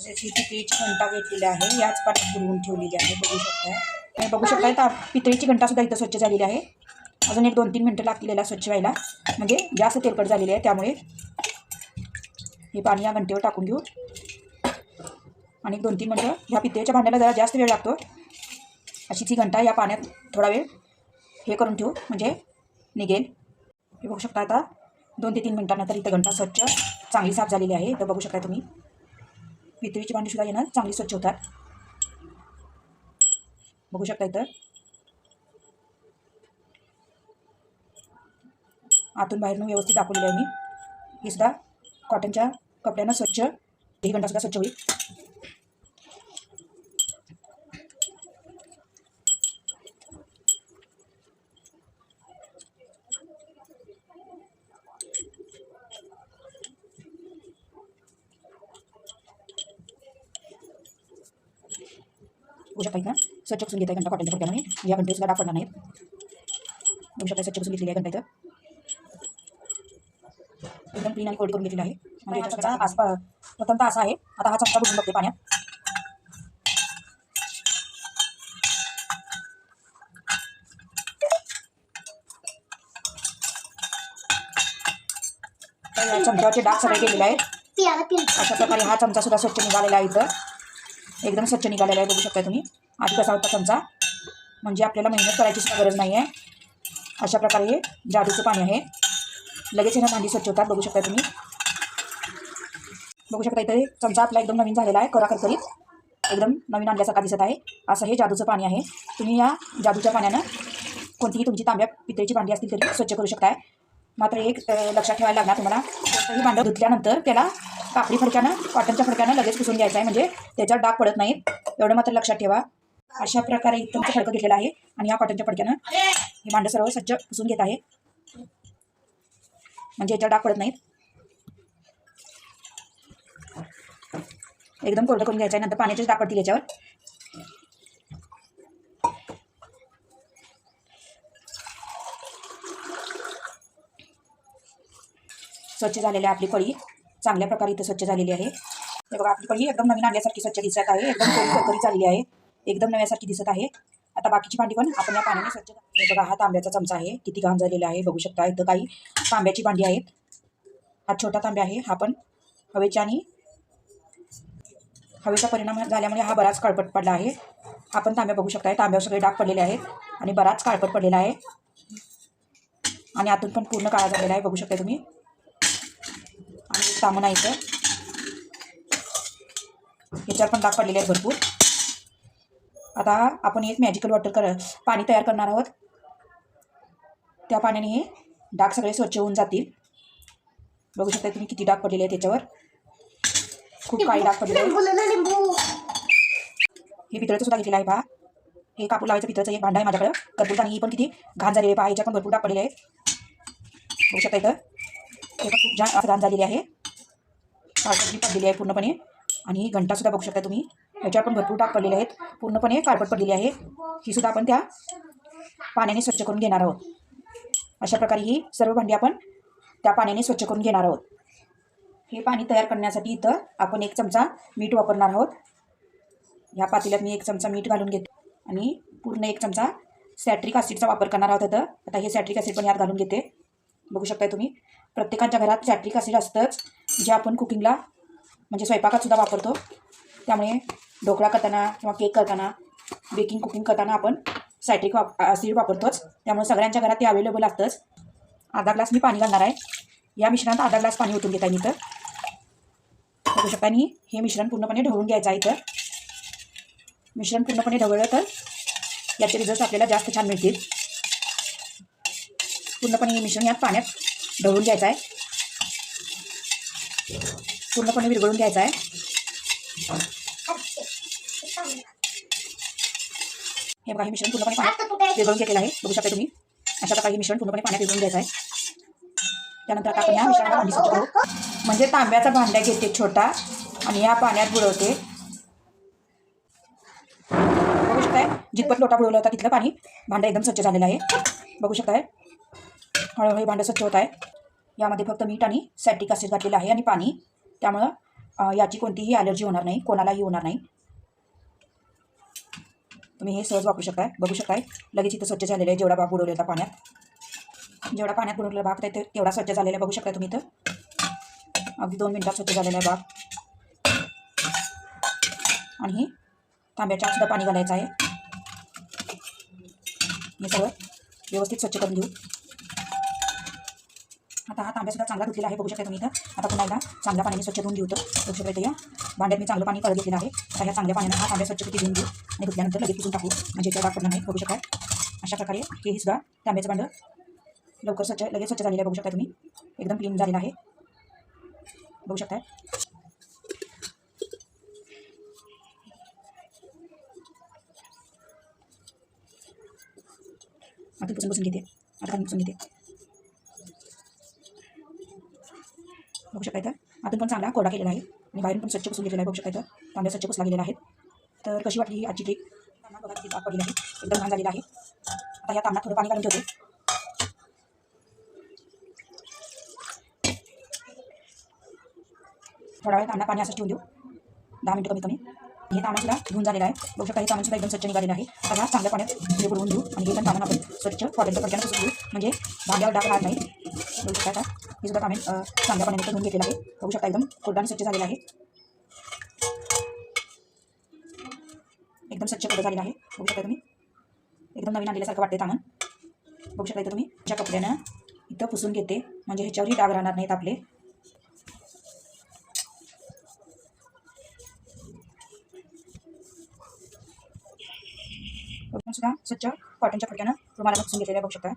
तसेच ही पितळीची घंटा घेतलेली आहे. याच पाण्यात बुडवून ठेवलेली आहे. बघू शकता आणि बघू शकता तर पितळीची घंटासुद्धा इथं स्वच्छ झालेली आहे. अजून एक दोन तीन मिनटं लागलेला स्वच्छ व्हायला. म्हणजे जास्त तेलकट झालेली आहे त्यामुळे. हे पाणी या घंटेवर टाकून घेऊ. आणि दोन तीन मिनटं. ह्या पितळीच्या भांड्याला जरा जास्त वेळ लागतो. अशी ती घंटा या पाण्यात थोडा वेळ हे करून ठेवू. म्हणजे निघेल. हे बघू शकता आता. दोन ते तीन मिनटानंतर इथं घंटा स्वच्छ चांगली साफ झालेली आहे. तर बघू शकता तुम्ही. पितळीची भांडीसुद्धा येणार. चांगली स्वच्छ होतात. बघू शकता इतर आतून बाहेरून व्यवस्थित दाखवलेलं आहे मी. हे सुद्धा कॉटनच्या कपड्यांना स्वच्छ ही घंटासुद्धा स्वच्छ होईल. शकता इथं स्वच्छ पुसून घेता घंटा कॉटनच्या या घंटे सुद्धा डाग पडणार नाहीत. बघू शकता स्वच्छ पुसून घेतलेली आहे घंटा इथं. एकदम क्लीन आणि कोल्ड करून घेतलेला आहे. म्हणजे प्रथमतः असा आहे. आता हा चमचा बुडून बघते पाण्यात चमच्यावरचे डाग सगळे गेलेले आहेत. अशा प्रकारे हा चमचा सुद्धा स्वच्छ निघालेला आहे इथं. एकदम स्वच्छ निघालेला आहे बघू शकता तुम्ही. आधी कसा होता चमचा म्हणजे आपल्याला मेहनत करायची सुद्धा गरज नाही आहे अशा प्रकारे हे जादूचं पाणी आहे. लगेच हे ना भांडी स्वच्छ होतात बघू शकता तुम्ही. बघू शकता इथे चमचा आपला एकदम नवीन झालेला आहे करा करकरीत. एकदम नवीन आणल्यासारखा दिसत आहे. असं हे जादूचं पाणी आहे. तुम्ही या जादूच्या पाण्यानं कोणतीही तुमची तांब्या पितळीची भांडी असतील तरी स्वच्छ करू शकताय. मात्र एक लक्षात ठेवायला लागणार तुम्हाला. कोणतंही भांडं धुतल्यानंतर त्याला कापडी फडक्यानं कॉटनच्या फडक्यानं लगेच पुसून घ्यायचं आहे. म्हणजे त्याच्यावर डाग पडत नाहीत. एवढं मात्र लक्षात ठेवा. अशा प्रकारे एकदम फडकं घेतलेलं आहे आणि या कॉटनच्या फडक्यानं हे भांडं सर्व स्वच्छ पुसून घेत आहे. म्हणजे याच्यावर डाग पडत नाहीत. एकदम कोरडं करून घ्यायचं आहे. नंतर पाण्याचेच डाग पडतील याच्यावर. स्वच्छ झालेली आहे आपली कळी. चांगल्या प्रकारे इथं स्वच्छ झालेली आहे. हे बघा आपली कढी एकदम नवीन आणल्यासारखी स्वच्छ दिसत आहे. एकदम कोरी झालेली आहे. एकदम नव्यासारखी दिसत आहे. आता बाकीची भांडी पण आपण या पाण्याने स्वच्छ हे बघा हा तांब्याचा चमचा आहे. किती घाण झालेला आहे बघू शकता. इथं काही तांब्याची भांडी आहेत. हा छोटा तांब्या आहे. हा पण हवेच्या आणि हवेचा परिणाम झाल्यामुळे हा बराच काळपट पडला आहे. हा पण तांब्या बघू शकताय. तांब्यावर सगळे डाग पडलेले आहेत आणि बराच काळपट पडलेला आहे. आणि आतून पण पूर्ण काळा झालेला आहे. बघू शकता तुम्ही. एक तांबणा इथं. ह्याच्यावर पण डाग पडलेले आहेत भरपूर. आता आपण एक मॅजिकल वॉटर कर पाणी तयार करणार आहोत. त्या पाण्याने हे डाग सगळे स्वच्छ होऊन जातील. बघू शकता तुम्ही किती डाग पडलेले आहेत त्याच्यावर खूप काळी डाग पडलेले आहेत. हे पितळचं सुद्धा घेतलेलं आहे पहा. हे कापूर लावायचं पितळचं एक भांडं आहे माझ्याकडं. कर्पूर आणि ही पण किती घाण झालेली आहे पहा. याच्यात पण भरपूर डाग पडलेले आहेत. बघू शकता इथं. हे पण खूप छान रान झालेली आहे. काळपट पडलेली आहे पूर्णपणे. आणि ही घंटासुद्धा बघू शकता तुम्ही. ह्याच्यावर पण भरपूर टाक पडलेले आहेत. पूर्णपणे काळपट पडलेली आहे. ही सुद्धा आपण त्या पाण्याने स्वच्छ करून घेणार आहोत. अशा प्रकारे ही सर्व भांडी आपण त्या पाण्याने स्वच्छ करून घेणार आहोत. हे पाणी तयार करण्यासाठी इथं आपण एक चमचा मीठ वापरणार आहोत. ह्या पातेल्यात मी एक चमचा मीठ घालून घेते. आणि पूर्ण एक चमचा सॅट्रिक ॲसिडचा वापर करणार आहोत आता. आता हे सॅट्रिक ॲसिड पण यात घालून घेते. बघू शकताय तुम्ही. प्रत्येकाच्या घरात सॅट्रिक ॲसिड असतंच जे आपण कुकिंगला म्हणजे स्वयंपाकात सुद्धा वापरतो. त्यामुळे ढोकळा करताना किंवा केक करताना बेकिंग कुकिंग करताना आपण सॅट्रिक वाप ॲसिड वापरतोच. त्यामुळे सगळ्यांच्या घरात ते अवेलेबल असतंच. अर्धा ग्लास मी पाणी घालणार आहे. या मिश्रणात अर्धा ग्लास पाणी ओतून घेत आहे मी इथं. बघू शकता आणि हे मिश्रण पूर्णपणे ढवळून घ्यायचं आहे इथं. मिश्रण पूर्णपणे ढवळलं तर याचे रिझल्ट आपल्याला जास्त छान मिळतील. पूर्णपणे हे मिश्रण यात पाण्यात ढवळून घ्यायचं आहे पूर्णपणे विरघळून घ्यायचं आहे हे बघा हे मिश्रण पूर्णपणे पाण्यात विरघळून घेतलेलं आहे. बघू शकता तुम्ही. अशा प्रकारे हे मिश्रण पूर्णपणे पाण्यात विरघळून घ्यायचं आहे त्यानंतर आता आपण या मिश्रणाला भांडी स्वच्छ करू. म्हणजे तांब्याचा भांड्या घेते छोटा आणि या पाण्यात बुडवते. बघू शकताय जितपत लोटा बुडवला होता तिथलं पाणी भांडं एकदम स्वच्छ झालेलं आहे. बघू शकताय. हळूहळू भांडं स्वच्छ होत आहे. यामध्ये फक्त मीठ आणि सॅट्रिक ॲसिड घातलेलं आहे आणि पाणी. त्यामुळं याची कोणतीही ॲलर्जी होणार नाही कोणालाही होणार नाही. तुम्ही हे सहज वापरू शकताय बघू शकताय. लगेच इथं स्वच्छ झालेलं आहे जेवढा भाग बुडवलेला होता पाण्यात. जेवढा पाण्यात बुडवलेला भाग आहे ते तेवढा स्वच्छ झालेला आहे बघू शकता तुम्ही इथं. अगदी दोन मिनटात स्वच्छ झालेला आहे भाग. आणि तांब्याच्या सुद्धा पाणी घालायचं आहे. हे सगळं व्यवस्थित स्वच्छ करून घेऊ. आता हा तांब्या सुद्धा चांगला धुतलेला आहे. बघू शकता तुम्ही इथं. आता पुन्हा एकदा चांगल्या पाण्याने स्वच्छ धुवून घेऊ तर बघू शकता इथे या भांड्यात मी चांगलं पाणी काढून घेतलेलं आहे. आता ह्या चांगल्या पाण्याने हा तांब्या स्वच्छ किती घेऊन घेऊ आणि धुतल्यानंतर लगेच पुसून टाकू. म्हणजे त्या डाग पडणार नाही. बघू शकता. अशा प्रकारे हे सुद्धा तांब्याचं भांडं लवकर स्वच्छ लगेच स्वच्छ झालेलं आहे. बघू शकता तुम्ही. एकदम क्लीन झालेलं आहे. बघू शकता. आता पुसून पुसून घेते. आता पुसून घेते बघू शकता इथं आतून पण चांगला कोरडा केलेला आहे. आणि बाहेरून पण स्वच्छ पुसून घेतलेला आहे. बघू शकता इथं तांब्या स्वच्छ पुसला गेलेला आहे. तर कशी वाटली ही आजची ट्रिक बघा किती दाब पडलेली आहे एकदम घाण झालेला आहे. आता या तांब्यात थोडं पाणी घालून ठेवते. थोडा वेळ तांबा पाणी असंच ठेवून देऊ. दहा मिनटं कमी कमी. हे तांबा सुद्धा धुवून झालेला आहे. बघू शकता हे तांबा सुद्धा एकदम स्वच्छ निघालेला आहे. आता चांगल्या पाण्यात हे बुडवून घेऊ. आणि हे पण तांबा आपण स्वच्छ कॉटनच्या पडक्यानं पुसून घेऊ. म्हणजे भांड्यावर डाग राहत नाही. बघू शकता का हे सुद्धा कामेंट चांगल्या पाण्याने धुवून घेतलेलं आहे. बघू शकता एकदम कोरडा आणि स्वच्छ झालेला आहे. एकदम स्वच्छ कोरडं झालेलं आहे. बघू शकता तुम्ही. एकदम नवीन आणलेल्यासारखं वाटते तामण. बघू शकता इथं तुम्ही. ज्या कपड्यानं इथं पुसून घेते म्हणजे ह्याच्यावरही डाग राहणार नाहीत आपले. सुद्धा स्वच्छ कॉटनच्या फटक्यानं रुमाला पुसून घेतलेल्या बघू शकता.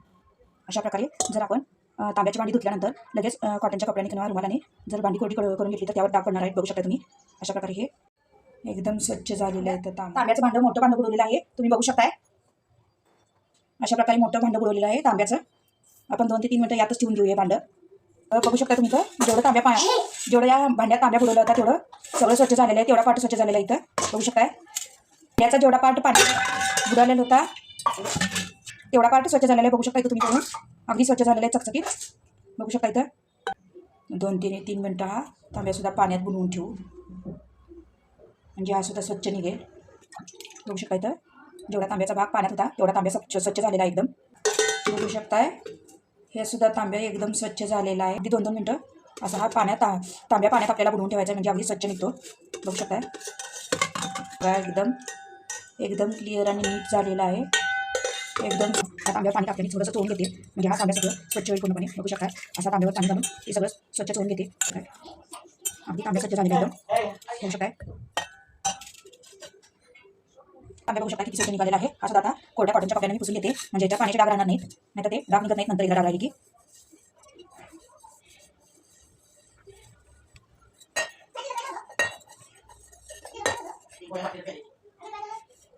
अशा प्रकारे जर आपण तांब्याची भांडी धुतल्यानंतर लगेच कॉटनच्या कपड्याने किंवा रुमालाने जर भांडी कोरडी करून घेतली तर त्यावर दाग पडणार आहेत बघू शकता तुम्ही. अशा प्रकारे हे एकदम स्वच्छ झालेलं आहे तर तांब्याचं भांडं मोठं भांडं बुडवलेलं आहे तुम्ही बघू शकताय. अशा प्रकारे मोठं भांडं बुडवलेलं आहे तांब्याचं. आपण दोन ते तीन मिनटं यातच ठेवून घेऊ हे भांडं बघू शकता तुम्ही जेवढं तांब्या पा जेवढं या भांड्यात तांब्या बुडवलं होता तेवढं सगळं स्वच्छ झालेलं आहे तेवढा पाठ स्वच्छ झालेला आहे इथं. बघू शकताय. याचा जेवढा पार्ट पाणी बुडालेला होता तेवढा पार्ट स्वच्छ झालेला आहे बघू शकता इथं तुम्ही अगदी स्वच्छ झालेलं आहे चकचकीत. बघू शकता इथं. दोन तीन तीन मिनटं हा. तांब्यासुद्धा पाण्यात बुडवून ठेवू. म्हणजे हा सुद्धा स्वच्छ निघेल. बघू शकता इथं. जेवढा तांब्याचा भाग पाण्यात होता तेवढा तांब्या स्वच्छ स्वच्छ झालेला आहे एकदम. बघू शकताय. हे सुद्धा तांब्या एकदम स्वच्छ झालेला आहे. अगदी दोन दोन मिनटं. असा हा पाण्यात ता तांब्या पाण्यात आपल्याला बुडवून ठेवायचा आहे म्हणजे अगदी स्वच्छ निघतो. बघू शकताय. एकदम एकदम क्लिअर आणि नीट झालेला आहे. एकदम हा तांब्या पाणी टाकल्याने थोडंसं चोळून घेते. म्हणजे हा तांब्या सगळं स्वच्छ होईल पूर्णपणे. बघू शकता, असा तांब्यावर पाणी घालून ते सगळं स्वच्छ चोळून घेते. अगदी तांब्या स्वच्छ झालेला एकदम. बघू शकताय. तांब्या बघू शकता किती स्वच्छ निघालेला आहे. हा सुद्धा आता कोरड्या कॉटनच्या कपड्याने पुसून घेते. म्हणजे याच्या पाण्याचे डाग राहणार नाहीत नाही तर डाग निघत नाहीत, नंतर एकदा डाग राहिली की.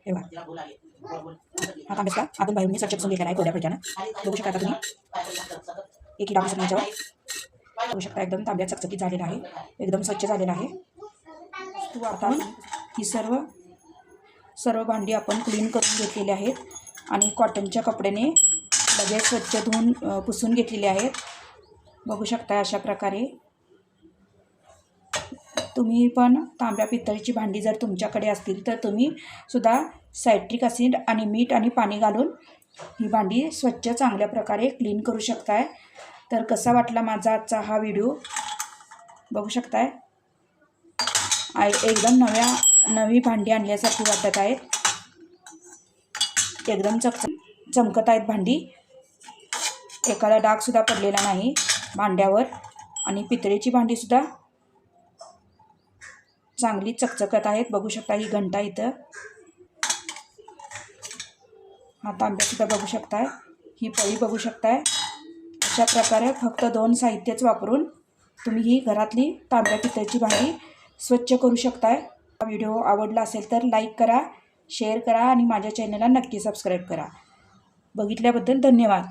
हे हा तांब्याचा आपण बाहेरून मी स्वच्छ पुसून घेतलेला आहे कोरड्या फडक्यानं बघू शकता तुम्ही. एक डाग दिसत याच्यावर. बघू शकता एकदम तांब्या चकचकीत झालेला आहे. एकदम स्वच्छ झालेला आहे. तू आता ही सर्व सर्व भांडी आपण क्लीन करून घेतलेली आहेत. आणि कॉटनच्या कपड्याने लगेच स्वच्छ धुवून पुसून घेतलेले आहेत. बघू शकता अशा प्रकारे. तुम्ही पण तांब्या पितळीची भांडी जर तुमच्याकडे असतील तर तुम्ही सुद्धा सायट्रिक ॲसिड आणि मीठ आणि पाणी घालून ही भांडी स्वच्छ चांगल्या प्रकारे क्लीन करू शकताय. तर कसा वाटला माझा आजचा हा व्हिडिओ? बघू शकताय. आय एकदम नव्या नवी भांडी आणल्यासारखी वाटत आहेत. एकदम चक चमकत आहेत भांडी. एखादा डागसुद्धा पडलेला नाही भांड्यावर आणि पितळेची भांडीसुद्धा चांगली चकचकत आहेत. बघू शकता ही घंटा इथं. आता आंब्यासुद्धा बघू शकताय. ही पळी बघू शकताय. अशा प्रकारे फक्त दोन साहित्यच वापरून तुम्ही ही घरातली तांब्या पितळची भांडी स्वच्छ करू शकताय. व्हिडिओ आवडला असेल तर लाईक करा शेअर करा आणि माझ्या चॅनलला नक्की सबस्क्राईब करा. बघितल्याबद्दल धन्यवाद.